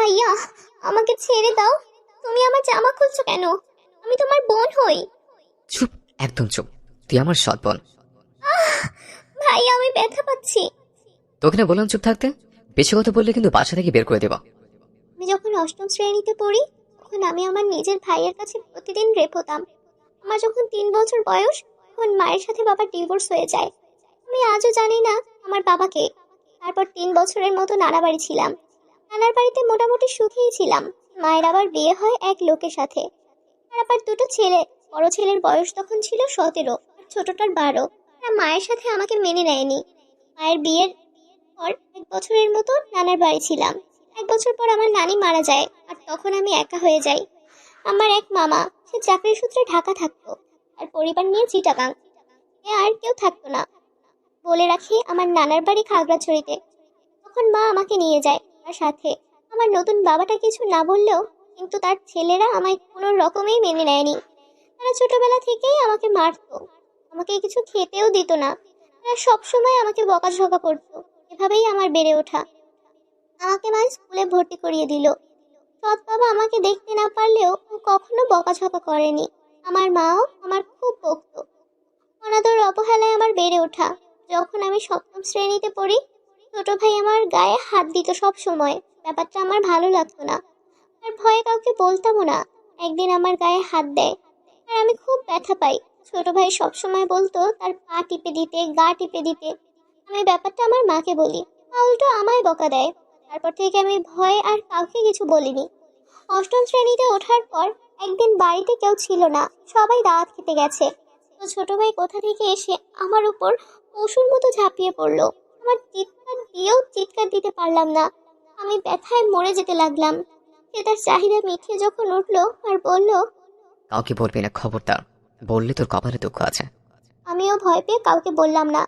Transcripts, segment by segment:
ভাইয়া আমাকে ছেড়ে দাও। তুমি আমার জামা খুলছো কেন? আমি তোমার বোন হই। চুপ একদম চুপ। তুই আমার সৎ বোন। ভাইয়া আমি ব্যথা পাচ্ছি। তোকে না বললাম চুপ থাকতে? বেশি কথা বললে কিন্তু বাসা থেকে বের করে দেবো। আমি যখন অষ্টম শ্রেণীতে পড়ি তখন আমি আমার নিজের ভাইয়ের কাছে প্রতিদিন রেপ হতাম আমার যখন তিন বছর বয়স তখন মায়ের সাথে বাবার ডিভোর্স হয়ে যায়। আমি আজও জানি না আমার বাবাকে। তারপর তিন বছরের মতো নানা বাড়ি ছিলাম। নানার বাড়িতে মোটামুটি সুখেই ছিলাম। মায়ের আবার বিয়ে হয় এক লোকের সাথে। আর আবার দুটো ছেলে, বড় ছেলের বয়স তখন ছিল সতেরো, আর ছোটটার বারো। তারা মায়ের সাথে আমাকে মেনে নেয়নি। মায়ের বিয়ের পর এক বছরের মতো নানার বাড়ি ছিলাম। এক বছর পর আমার নানি মারা যায়, আর তখন আমি একা হয়ে যাই। আমার এক মামা, সে চাকরির সূত্রে ঢাকা থাকতো, আর পরিবার নিয়ে চিটাগাং। আর কেউ থাকতো না। বলে রাখি আমার নানার বাড়ি খাগড়াছড়িতে। তখন মা আমাকে নিয়ে যায়। সাথে। আমার নতুন বাবাটা কিছু না বললেও কিন্তু তার ছেলেরা আমায় কোনো রকমেই মেনে নেয়নি। তারা ছোটবেলা থেকেই আমাকে মারতো। আমাকে কিছু খেতেও দিত না। তারা সবসময় আমাকে বকাঝকা করতো। এভাবেই আমার বেড়ে ওঠা। আমাকে মা স্কুলে ভর্তি করিয়ে দিল। সৎ বাবা আমাকে দেখতে না পারলেও ও কখনো বকাঝকা করেনি। আমার মাও আমার খুব বকত। অনাদর অবহেলায় আমার বেড়ে ওঠা। যখন আমি সপ্তম শ্রেণীতে পড়ি ছোট ভাই আমার গায়ে হাত দিত সব সময়। ব্যাপারটা আমার ভালো লাগতো না। আর ভয়ে কাউকে বলতামও না। একদিন আমার গায়ে হাত দেয়। আর আমি খুব ব্যথা পাই। ছোট ভাই সব সময় বলতো, তার পা টিপে দিতে, গা টিপে দিতে। আমি ব্যাপারটা আমার মাকে বলি। মা উল্টো আমায় বকা দেয়। তারপর থেকে আমি ভয়ে আর কাউকে কিছু বলিনি। অষ্টম শ্রেণীতে ওঠার পর একদিন বাড়িতে কেউ ছিল না। সবাই দাওয়াত খেতে গেছে। তো ছোট ভাই কোথা থেকে এসে আমার উপর পশুর মতো ঝাঁপিয়ে পড়ল। আমার চিৎকার দিয়েও চিৎকার দিতে পারলাম না। আমি ব্যথায় মরে যেতে লাগলাম। সে তার চাহিদা মিটিয়ে যখন উঠল আর বলল কাউকে বলবি না খবরদার। বললে তোর কপালে দুঃখ আছে। আমিও ভয় পেয়ে কাউকে বললাম না।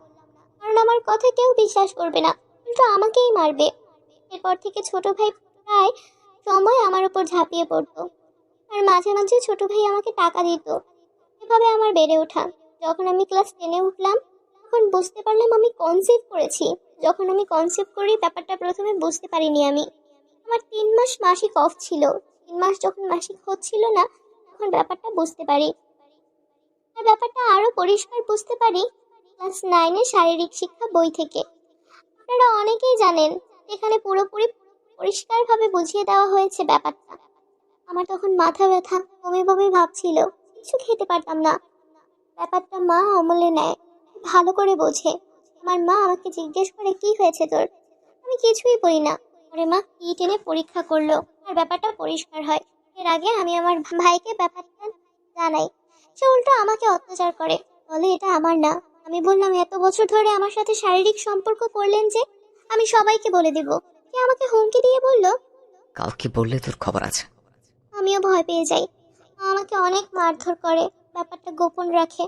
কারণ আমার কথা কেউ বিশ্বাস করবে না। উল্টো আমাকেই মারবে। এরপর থেকে ছোট ভাই প্রায় সময় আমার উপর ঝাঁপিয়ে পড়তো। আর মাঝে মাঝে ছোট ভাই আমাকে টাকা দিত। এভাবে আমার বেড়ে ওঠা। যখন আমি ক্লাস টেনে উঠলাম তখন বুঝতে পারলাম আমি কনসিভ করেছি। যখন আমি কনসিভ করি, ব্যাপারটা প্রথমে বুঝতে পারিনি আমি। আমার তিন মাস মাসিক অফ ছিল। তিন মাস যখন মাসিক হচ্ছিল না, তখন ব্যাপারটা বুঝতে পারি। আর ব্যাপারটা আরও পরিষ্কার বুঝতে পারি ক্লাস নাইনের শারীরিক শিক্ষা বই থেকে। আপনারা অনেকেই জানেন, এখানে পুরোপুরি পরিষ্কারভাবে বুঝিয়ে দেওয়া হয়েছে ব্যাপারটা। আমার তখন মাথা ব্যথা, বমি বমি ভাবছিল কিছু খেতে পারতাম না। ব্যাপারটা মা অমলে নেয়। ভালো করে বোঝে। আমার মা আমাকে জিজ্ঞেস করে কি হয়েছে তোর? আমি কিছুই বলি না। পরে মা কি টেনে পরীক্ষা করল। আর ব্যাপারটা পরিষ্কার হয়। এর আগে আমি আমার ভাইকে ব্যাপারটা জানাই। সে উল্টো আমাকে অত্যাচার করে। বলে এটা আমার না। আমি বললাম এত বছর ধরে আমার সাথে শারীরিক সম্পর্ক করলেন যে আমি সবাইকে বলে দেব। কে আমাকে হুমকি দিয়ে বলল কাউকে বললে তোর খবর আছে। আমিও ভয় পেয়ে যাই। মা আমাকে অনেক মারধর করে। ব্যাপারটা গোপন রাখে।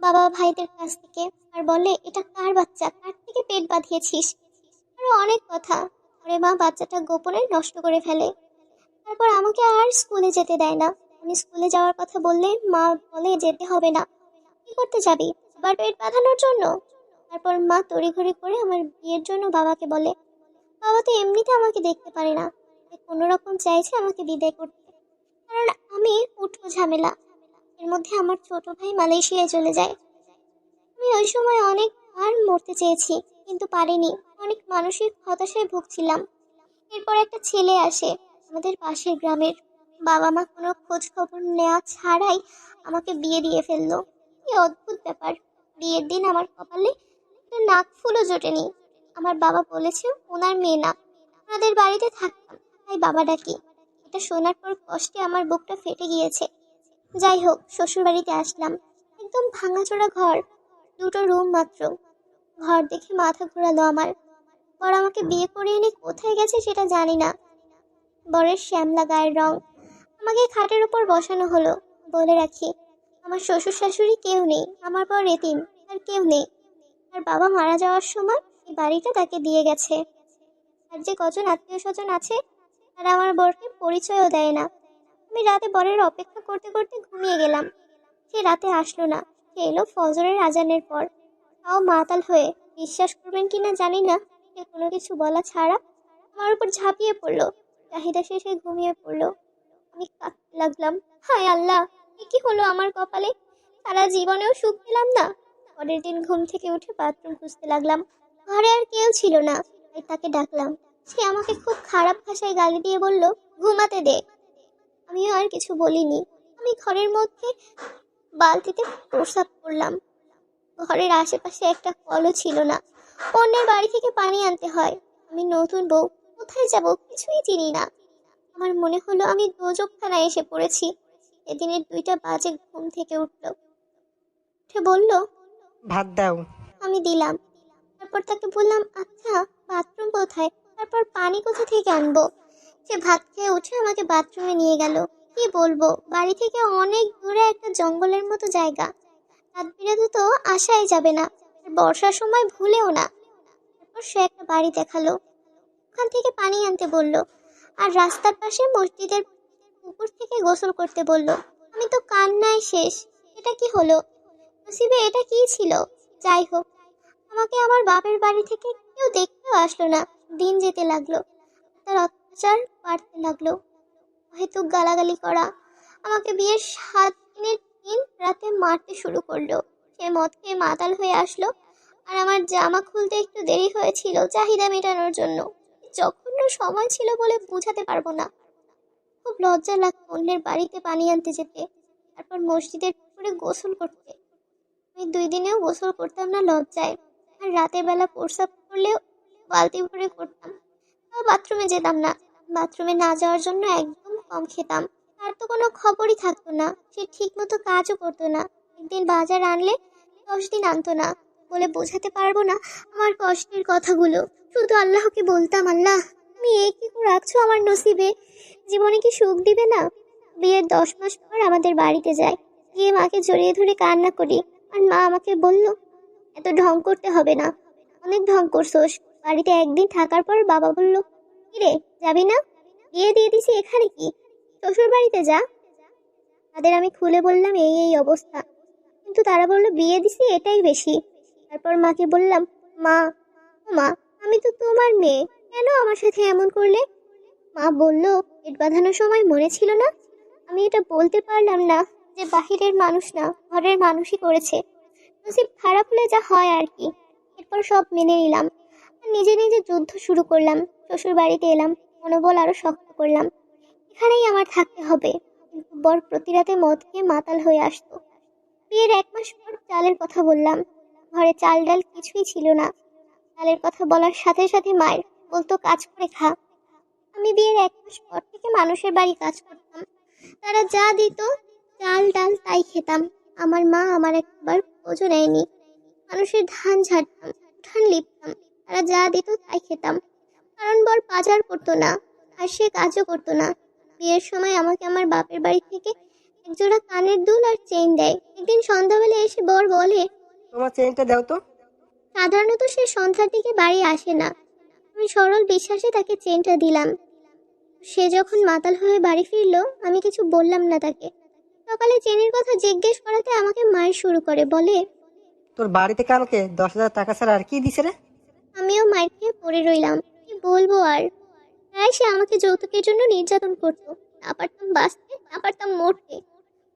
বাবা ভাইদের কাছ থেকে। আর বলে, এটা কার বাচ্চা? কার থেকে পেট বাঁধিয়েছিস? আরও অনেক কথা। পরে মা বাচ্চাটা গোপনে নষ্ট করে ফেলে। তারপর আমাকে আর স্কুলে যেতে দেয় না। আমি স্কুলে যাওয়ার কথা বললে মা বলে, যেতে হবে না। কি করতে যাবি? আবার পেট বাঁধানোর জন্য? তারপর মা তড়িঘড়ি করে আমার বিয়ের জন্য বাবাকে বলে, বাবা তো এমনিতে আমাকে দেখতে পারে না। কোনো রকম চাইছে আমাকে বিদায় করতে। কারণ আমি উঠবো ঝামেলা। এর মধ্যে আমার ছোট ভাই মালয়েশিয়ায় চলে যায়। আমি ওই সময় অনেকবার মরতে চেয়েছি, কিন্তু পারিনি। অনেক মানসিক হতাশায় ভুগছিলাম। এরপর একটা ছেলে আসে আমাদের পাশের গ্রামের। বাবা মা কোনো খোঁজ খবর নেওয়া ছাড়াই আমাকে বিয়ে দিয়ে ফেলল। কি অদ্ভুত ব্যাপার। বিয়ের দিন আমার কপালে একটা নাক ফুলও জোটেনি। আমার বাবা বলেছে ওনার মেয়ে না। ওনাদের বাড়িতে থাকতাম, তাই বাবা ডাকি এটা শোনার পর কষ্টে আমার বুকটা ফেটে গিয়েছে। যাই হোক শ্বশুর বাড়িতে আসলাম। একদম ভাঙাচোরা ঘর, দুটো রুম মাত্র। ঘর দেখে মাথা ঘোরালো আমার। বর আমাকে বিয়ে করে এনে কোথায় গেছে সেটা জানি না। বরের শ্যামলা গায়ের রং আমাকে খাটের উপর বসানো হলো। বলে রাখি, আমার শ্বশুর শাশুড়ি কেউ নেই, আমার পর এতিম, আর কেউ নেই। আর বাবা মারা যাওয়ার সময় এই বাড়িটা তাকে দিয়ে গেছে। আর যে কজন আত্মীয় স্বজন আছে, তারা আমার বরকে পরিচয়ও দেয় না। আমি রাতে বরের অপেক্ষা করতে করতে ঘুমিয়ে গেলাম। সে রাতে আসলো না। সে এলো ফজরের আজানের পর। তাও মাতাল হয়ে। বিশ্বাস করবেন কিনা জানি না। সে কোনো কিছু বলা ছাড়া আমার উপর ঝাঁপিয়ে পড়ল। চাহিদা শেষে ঘুমিয়ে পড়ল। আমি কাঁদতে লাগলাম। হায় আল্লাহ! এ কি হলো আমার কপালে? সারা জীবনেও সুখ পেলাম না। পরের দিন ঘুম থেকে উঠে বাথরুম খুঁজতে লাগলাম। ঘরে আর কেউ ছিল না। তাই তাকে ডাকলাম। সে আমাকে খুব খারাপ ভাষায় গালি দিয়ে বলল, ঘুমাতে দে। আমিও আর কিছু বলিনি। আমি ঘরের মধ্যে বালতিতে প্রসাব করলাম। ঘরের আশেপাশে একটা কলও ছিল না। অন্যের বাড়ি থেকে পানি আনতে হয়। আমি নতুন বউ কোথায় যাব কিছুই চিনি না। আমার মনে হলো আমি দোজকখানায় এসে পড়েছি। এদিনের দুইটা বাজে ঘুম থেকে উঠল। উঠে বলল ভাত দাও। আমি দিলাম। তারপর তাকে বললাম আচ্ছা বাথরুম কোথায়? তারপর পানি কোথা থেকে আনব? সে ভাত খেয়ে উঠে আমাকে বাথরুমে নিয়ে গেল। কি বলব, বাড়ি থেকে অনেক দূরে একটা জঙ্গলের মতো জায়গা। রাত বিরাতে তো আসাই যাবে না বর্ষার সময় ভুলেও না। তারপর সে একটা বাড়ি দেখাল। ওখান থেকে পানি আনতে বলল, আর রাস্তার পাশে মসজিদের পুকুর থেকে গোসল করতে বলল, আমি তো কান্নায় শেষ, এটা কি হলো? নসিবে এটা কি ছিল? যাই হোক, আমাকে আমার বাপের বাড়ি থেকে কেউ দেখতেও আসলো না, দিন যেতে লাগল। তার অত্যাচার বাড়তে লাগল। হয়তো গালাগালি করা। আমাকে বিয়ের সাত দিনের দিন রাতে মারতে শুরু করল। সে মদ খেয়ে মাতাল হয়ে আসলো। আর আমার জামা খুলতে একটু দেরি হয়েছিল চাহিদা মেটানোর জন্য। জঘন্য সময় ছিল বলে বোঝাতে পারব না। খুব লজ্জা লাগতো অন্যের বাড়িতে পানি আনতে যেতে। তারপর মসজিদের পুকুরে গোসল করতে। আমি দুই দিনেও গোসল করতাম না লজ্জায়। আর রাতের বেলা প্রস্রাব করলেও বালতি ভরে করতাম বাথরুমে যেতাম না। বাথরুমে না যাওয়ার জন্য একদম কম খেতাম। তার তো কোনো খবরই থাকতো না। সে ঠিক মতো কাজও করতো না। একদিন বাজার আনলে দশ দিন আনতো না। বলে বোঝাতে পারব না আমার কষ্টের কথাগুলো। শুধু আল্লাহকে বলতাম, আল্লাহ, তুমি এ কি রাখছো আমার নসিবে? জীবনে কি সুখ দিবে না? বিয়ের দশ মাস পর আমাদের বাড়িতে যায় গিয়ে মাকে জড়িয়ে ধরে কান্না করি। আর মা আমাকে বলল, এত ঢং করতে হবে না। অনেক ঢং করছোস। বাড়িতে একদিন থাকার পর বাবা বলল কিরে যাবি না? বিয়ে দিয়ে দিছি এখানে কি? শ্বশুর বাড়িতে যা। তাদের আমি খুলে বললাম, এই এই অবস্থা। কিন্তু তারা বলল, বিয়ে দিছি, এটাই বেশি। তারপর মাকে বললাম, মা মা, আমি তো তোমার মেয়ে। কেন আমার সাথে এমন করলে? মা বলল, পেট বাঁধানোর সময় মনে ছিল না। আমি এটা বলতে পারলাম না যে বাহিরের মানুষ না, ঘরের মানুষই করেছে। নসিব খারাপ হলে যা হয় আর কি। এরপর সব মেনে নিলাম। নিজে নিজে যুদ্ধ শুরু করলাম। শ্বশুর বাড়িতে এলাম। মনোবল আরও শক্ত করলাম। এখানেই আমার থাকতে হবে। বর প্রতি রাতে মদ খেয়ে মাতাল হয়ে আসতো। বিয়ের এক মাস পর চালের কথা বললাম। ঘরে চাল ডাল কিছুই ছিল না। চালের কথা বলার সাথে সাথে মায়ের বলতো, কাজ করে খা। আমি বিয়ের এক মাস পর থেকে মানুষের বাড়ি কাজ করতাম। তারা যা দিত, চাল ডাল তাই খেতাম। আমার মা আমার একবার খোঁজও নেয়নি। মানুষের ধান ঝাড়তাম, উঠান লিপতাম। তারা যা দিত তাই খেতাম। কারণ বর বাজার করতো না আর সে কাজও করতো না। বিয়ের সময় আমাকে আমার বাপের বাড়ি থেকে একজোড়া কানের দুল আর চেইন দেয়। একদিন সন্ধ্যাবেলা এসে বর বলে তোমার চেনটা দাও তো। সাধারণত সে সন্ধ্যার দিকে বাড়ি আসে না। আমি সরল বিশ্বাসে তাকে চেনটা দিলাম। সে যখন মাতাল হয়ে বাড়ি ফিরলো আমি কিছু বললাম না তাকে। সকালে চেনের কথা জিজ্ঞেস করাতে আমাকে মায়ের শুরু করে বলে তোর বাড়ি থেকে আমাকে দশ হাজার টাকা ছাড়া আর কি দিছে রে? আমিও মায়ের খেয়ে পড়ে রইলাম। বলব আর। তাই সে আমাকে যৌতুকের জন্য নির্যাতন করতো। না পারতাম বাঁচতে না পারতাম মরতে।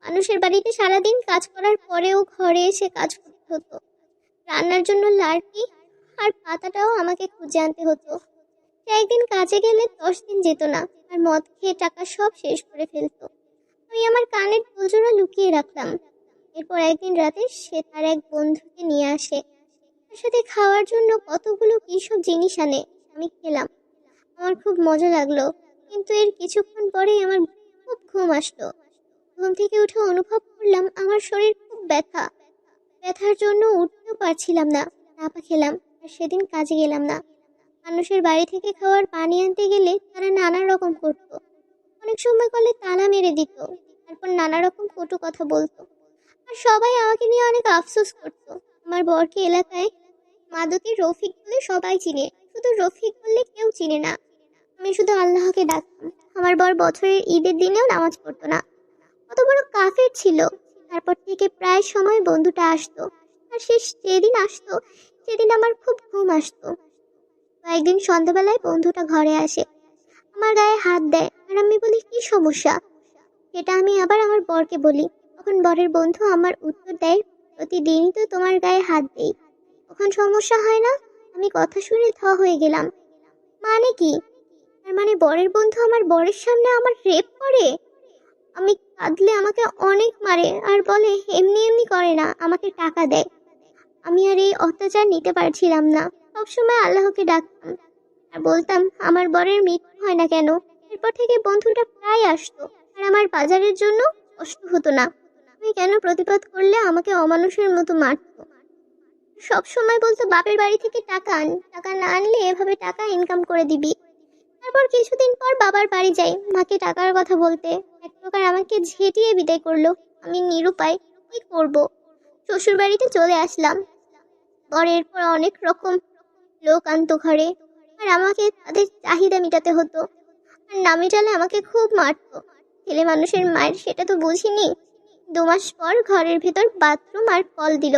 মানুষের বাড়িতে সারাদিন কাজ করার পরেও ঘরে এসে কাজ করতে হতো। রান্নার জন্য লাড়কি আর পাতাটাও আমাকে খুঁজে আনতে হতো। সে একদিন কাজে গেলে দশ দিন যেত না, আর মদ খেয়ে টাকা সব শেষ করে ফেলতো। আমি আমার কানের ফুলজোড়া লুকিয়ে রাখলাম। এরপর একদিন রাতে সে তার এক বন্ধুকে নিয়ে আসে। তার সাথে খাওয়ার জন্য কতগুলো কী সব জিনিস আনে। আমি খেলাম আমার খুব মজা লাগল, কিন্তু এর কিছুক্ষণ পরেই আমার খুব ঘুম আসলো। ঘুম থেকে উঠে অনুভব করলাম আমার শরীর খুব ব্যথা। ব্যথার জন্য উঠতেও পারছিলাম না নাপা খেলাম, আর সেদিন কাজে গেলাম না। মানুষের বাড়ি থেকে খাওয়ার পানি আনতে গেলে তারা নানা রকম করতো। অনেক সময় কলে তালা মেরে দিত, তারপর নানা রকম কটু কথা বলতো। আর সবাই আমাকে নিয়ে অনেক আফসোস করতো। আমার বরকে এলাকায় মাদকের রফিক বলে সবাই চিনে। শুধু রফিক বললে কেউ চিনে না। আমি শুধু আল্লাহকে ডাকতাম। আমার বর বছরের ঈদের দিনেও নামাজ পড়তো না। কত বড় কাফের ছিল। তারপর থেকে প্রায় সময় বন্ধুটা আসতো। আর সে যেদিন আসতো, সেদিন আমার খুব ঘুম আসতো। কয়েকদিন সন্ধ্যাবেলায় বন্ধুটা ঘরে আসে। আমার গায়ে হাত দেয়। আর আমি বলি, কি সমস্যা? সেটা আমি আবার আমার বরকে বলি। তখন বরের বন্ধু আমার উত্তর দেয়, প্রতিদিনই তো তোমার গায়ে হাত দেই। তখন সমস্যা হয় না? আমি কথা শুনে থ হয়ে গেলাম। মানে কি? তার মানে বরের বন্ধু আমার বরের সামনে আমার রেপ করে? আমি কাঁদলে আমাকে অনেক মারে আর বলে, এমনি এমনি করে না, আমাকে টাকা দেয় আমি আর এই অত্যাচার নিতে পারছিলাম না। সবসময় আল্লাহকে ডাকতাম। আর বলতাম, আমার বরের মৃত্যু হয় না কেন? এরপর থেকে বন্ধুটা প্রায় আসতো। আর আমার বাজারের জন্য কষ্ট হতো না। আমি কেন প্রতিবাদ করলে আমাকে অমানুষের মতো মারতো? সব সময় বলতো, বাপের বাড়ি থেকে টাকা আন, টাকা না আনলে এভাবে টাকা ইনকাম করে দিবি। তারপর কিছুদিন পর বাবার বাড়ি যাই মাকে টাকার কথা বলতে। এক প্রকার আমাকে ঝেঁটিয়ে বিদায় করল, আমি নিরুপায়, কি করব? শ্বশুর বাড়িতে চলে আসলাম। পরের পর অনেক রকম লোক আনতো ঘরে, আর আমাকে তাদের চাহিদা মেটাতে হতো। আর না মেটালে আমাকে খুব মারতো। ছেলে মানুষের মায়ের সেটা তো বুঝিনি। দু মাস পর ঘরের ভেতর বাথরুম আর কল দিল।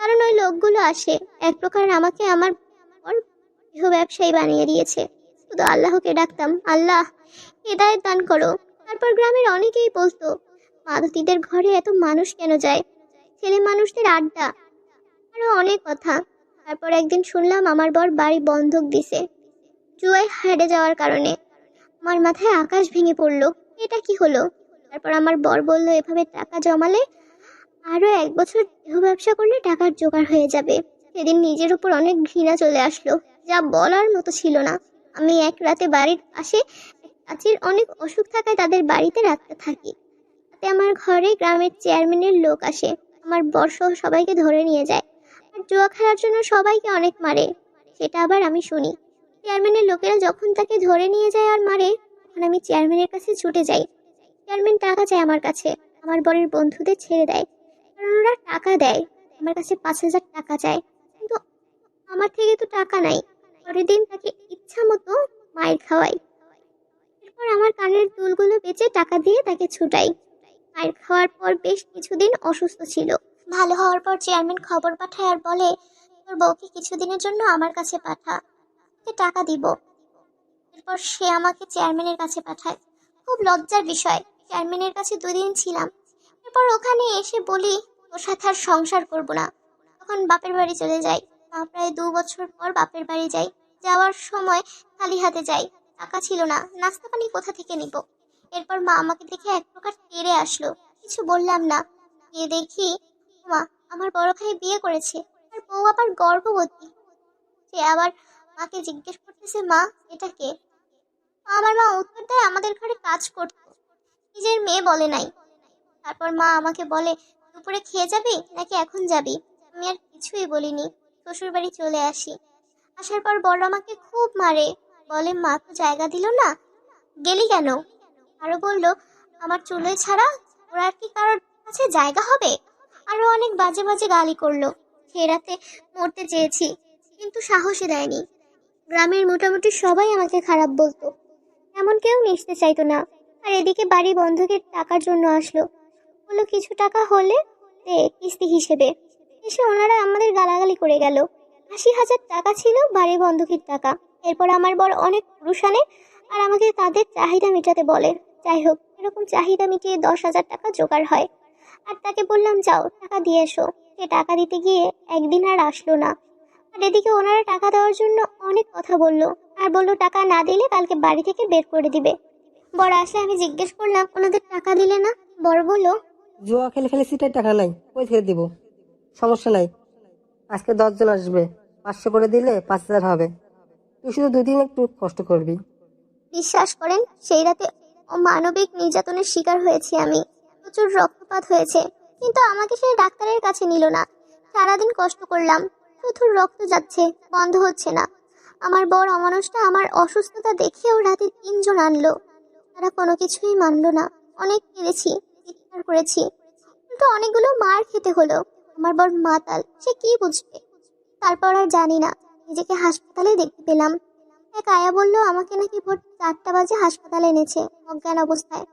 কারণ ওই লোকগুলো আসে। এক প্রকার আমাকে আমার গৃহ ব্যবসায়ী বানিয়ে দিয়েছে। শুধু আল্লাহকে ডাকতাম, আল্লাহ, হেদায়ত দান করো। তারপর গ্রামের অনেকেই বলতো মাদতীদের ঘরে এত মানুষ কেন যায়? ছেলে মানুষদের আড্ডা। আরও অনেক কথা। তারপর একদিন শুনলাম আমার বর বাড়ি বন্ধক দিছে জুয়ায় হেরে যাওয়ার কারণে। আমার মাথায় আকাশ ভেঙে পড়ল, এটা কি হলো? তারপর আমার বর বলল, এভাবে টাকা জমালে আরও এক বছর দেহ ব্যবসা করলে টাকার জোগাড় হয়ে যাবে। সেদিন নিজের উপর অনেক ঘৃণা চলে আসলো, যা বলার মতো ছিল না। আমি এক রাতে বাড়ির পাশে কাছের অনেক অসুখ থাকায় তাদের বাড়িতে রাখতে থাকি। তাতে আমার ঘরে গ্রামের চেয়ারম্যানের লোক আসে, আমার বর্ষ সবাইকে ধরে নিয়ে যায়। আর জুয়া খেলার জন্য সবাইকে অনেক মারে, সেটা আবার আমি শুনি। চেয়ারম্যানের লোকেরা যখন তাকে ধরে নিয়ে যায় আর মারে, তখন আমি চেয়ারম্যানের কাছে ছুটে যাই। চেয়ারম্যান টাকা চায় আমার কাছে, আমার বরের বন্ধুদের ছেড়ে দেয়। ওরা টাকা দেয় আমার কাছে পাঁচ হাজার টাকা চায় কিন্তু আমার থেকে তো টাকা নাই। পরের দিন তাকে ইচ্ছা মতো মায়ের খাওয়াই। এরপর আমার কানের দুলগুলো বেচে টাকা দিয়ে তাকে ছুটাই। মায়ের খাওয়ার পর বেশ কিছুদিন অসুস্থ ছিল। ভালো হওয়ার পর চেয়ারম্যান খবর পাঠায় আর বলে, তোর বউকে কিছুদিনের জন্য আমার কাছে পাঠা। তোকে টাকা দিব। এরপর সে আমাকে চেয়ারম্যানের কাছে পাঠায়। খুব লজ্জার বিষয়। চেয়ারম্যানের কাছে দুদিন ছিলাম। এরপর ওখানে এসে বলি তোর সাথে আর সংসার করব না। তখন বাপের বাড়ি চলে যাই। মা প্রায় দু বছর পর বাপের বাড়ি যাই। যাওয়ার সময় খালি হাতে যাই। টাকা ছিল না। নাস্তা পানি কোথা থেকে নিব? এরপর মা আমাকে দেখে এক প্রকার তেড়ে আসলো। কিছু বললাম না। গিয়ে দেখি, মা, আমার বড় ভাই বিয়ে করেছে। আর বউ আবার গর্ভবতী। সে আবার মাকে জিজ্ঞেস করতেছে, মা, এটা কে? আমার মা উত্তর দেয়, আমাদের ঘরে কাজ করতো। নিজের মেয়ে বলে নাই। তারপর মা আমাকে বলে দুপুরে খেয়ে যাবি নাকি এখন যাবি? আমি আর কিছুই বলিনি। শ্বশুর বাড়ি চলে আসি। আসার পর বড় আমাকে খুব মারে। বলে, মা তো জায়গা দিল না। গেলি কেন? আরও বলল, আমার চুলোয় ছাড়া ওরা আর কি কারোর কাছে জায়গা হবে? আরও অনেক বাজে বাজে গালি করল। সে রাতে মরতে চেয়েছি, কিন্তু সাহসে দেয়নি। গ্রামের মোটামুটি সবাই আমাকে খারাপ বলতো। এমন কেউ মিশতে চাইতো না। আর এদিকে বাড়ি বন্ধকের টাকার জন্য আসলো। বলল কিছু টাকা হলে দে কিস্তি হিসেবে। এসে ওনারা আমাদের গালাগালি করে গেল। আশি হাজার টাকা ছিল বাড়ি বন্ধকের টাকা। এরপর আমার বড় অনেক পুরুষ আনে আর আমাকে তাদের চাহিদা মেটাতে বলে। যাই হোক, এরকম চাহিদা মিটিয়ে দশ হাজার টাকা জোগাড় হয়। আর তাকে বললাম, যাও, টাকা দিয়ে এসো। সে টাকা দিতে গিয়ে একদিন আর আসলো না। আর এদিকে ওনারা টাকা দেওয়ার জন্য অনেক কথা বলল। আর বলল, টাকা না দিলে কালকে বাড়ি থেকে বের করে দিবে। বড় আসলে আমি জিজ্ঞেস করলাম, ওনাদের টাকা দিলে না? বড় বলল জুয়া খেলে ফেলেছি তাই টাকা নাই, কই থেকে দিব? সমস্যা নাই। আজকে দশজন আসবে, পাঁচশো করে দিলে পাঁচ হাজার হবে। তুই শুধু দুদিন একটু কষ্ট করবি। বিশ্বাস করেন, সেই রাতে মানবিক নির্যাতনের শিকার হয়েছি আমি। প্রচুর রক্তপাত হয়েছে, কিন্তু আমাকে সে ডাক্তারের কাছে নিল না। সারাদিন কষ্ট করলাম, প্রচুর রক্ত যাচ্ছে, বন্ধ হচ্ছে না। আমার বর অমানুষটা আমার অসুস্থতা দেখেও রাতে তিনজন আনলো। তারা কোনো কিছুই মানলো না। অনেক কেঁদেছি। চিৎকার করেছি। কিন্তু অনেকগুলো মার খেতে হলো। আমার বড় মাতাল সে কি বুঝবে? তারপর আর জানি না। নিজেকে হাসপাতালে দেখতে পেলাম। এক আয়া বলল আমাকে নাকি ভোর চারটা বাজে হাসপাতালে এনেছে অজ্ঞান অবস্থায়।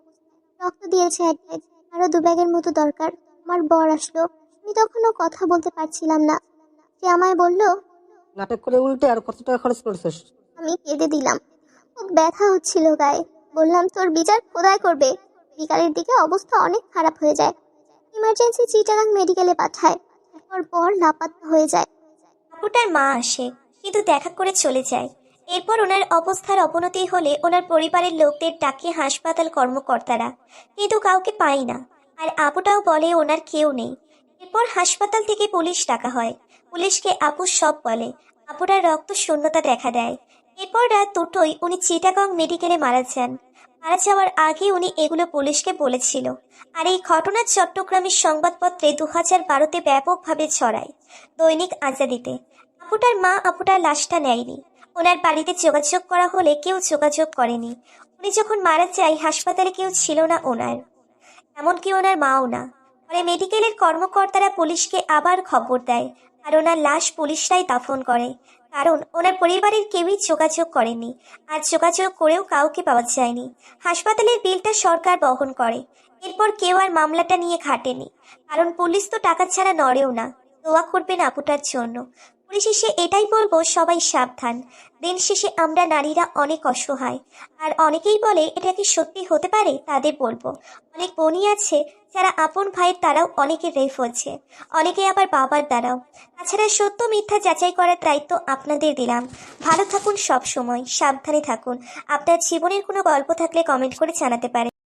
রক্ত দিয়েছে এক ব্যাগ আরও দু ব্যাগের মতো দরকার। আমার বর আসলো। আমি তখনও কথা বলতে পারছিলাম না। সে আমায় বলল নাটক করে উল্টে আর কত টাকা খরচ করছিস? আমি কেঁদে দিলাম। খুব ব্যথা হচ্ছিল গায়ে। বললাম তোর বিচার খোদাই করবে? বিকালের দিকে অবস্থা অনেক খারাপ হয়ে যায়। ইমার্জেন্সি চিটাগাং মেডিকেলে পাঠায়। এরপর পর লাপাত্তা হয়ে যায়। আপুটার মা আসে, কিন্তু দেখা করে চলে যায়। এরপর ওনার অবস্থার অবনতি হলে ওনার পরিবারের লোকদের ডাকে হাসপাতাল কর্মকর্তারা, কিন্তু কাউকে পাই না। আর আপুটাও বলে ওনার কেউ নেই। এরপর হাসপাতাল থেকে পুলিশ ডাকা হয়। পুলিশকে আপু সব বলে। আপুটার রক্ত শূন্যতা দেখা দেয়। এরপর রাত দুটোই উনি চিটাগং মেডিকেলে মারা যান। মারা যাওয়ার আগে উনি এগুলো পুলিশকে বলেছিল। আর এই ঘটনা চট্টগ্রামের সংবাদপত্রে দু হাজার বারোতে ব্যাপকভাবে ছড়ায়, দৈনিক আজাদিতে। আপুটার মা আপুটার লাশটা নেয়নি। ওনার বাড়িতে যোগাযোগ করা হলে কেউ যোগাযোগ করেনি। উনি যখন মারা যায়, হাসপাতালে কেউ ছিল না ওনার। এমনকি ওনার মাও না। পরে মেডিকেলের কর্মকর্তারা পুলিশকে আবার খবর দেয়, আর ওনার লাশ পুলিশরাই দাফন করে। কারণ ওনার পরিবারের কেউই যোগাযোগ করেনি, আর যোগাযোগ করেও কাউকে পাওয়া যায়নি। হাসপাতালের বিলটা সরকার বহন করে। এরপর কেউ আর মামলাটা নিয়ে ঘাটেনি। কারণ পুলিশ তো টাকা ছাড়া নড়েও না। দোয়া করবেন আপুটার জন্য। পরিশেষে এটাই বলব, সবাই সাবধান। দিন শেষে আমরা নারীরা অনেক অসহায়। আর অনেকেই বলে, এটা কি সত্যি হতে পারে? তাদের বলব। অনেক বোনই আছে, যারা আপন ভাইয়ের দ্বারাও অনেকে রেফ হচ্ছে অনেকে আবার বাবার দ্বারাও। তাছাড়া সত্য মিথ্যা যাচাই করার দায়িত্ব আপনাদের দিলাম। ভালো থাকুন সব সময় সাবধানে থাকুন। আপনার জীবনের কোনো গল্প থাকলে কমেন্ট করে জানাতে পারেন।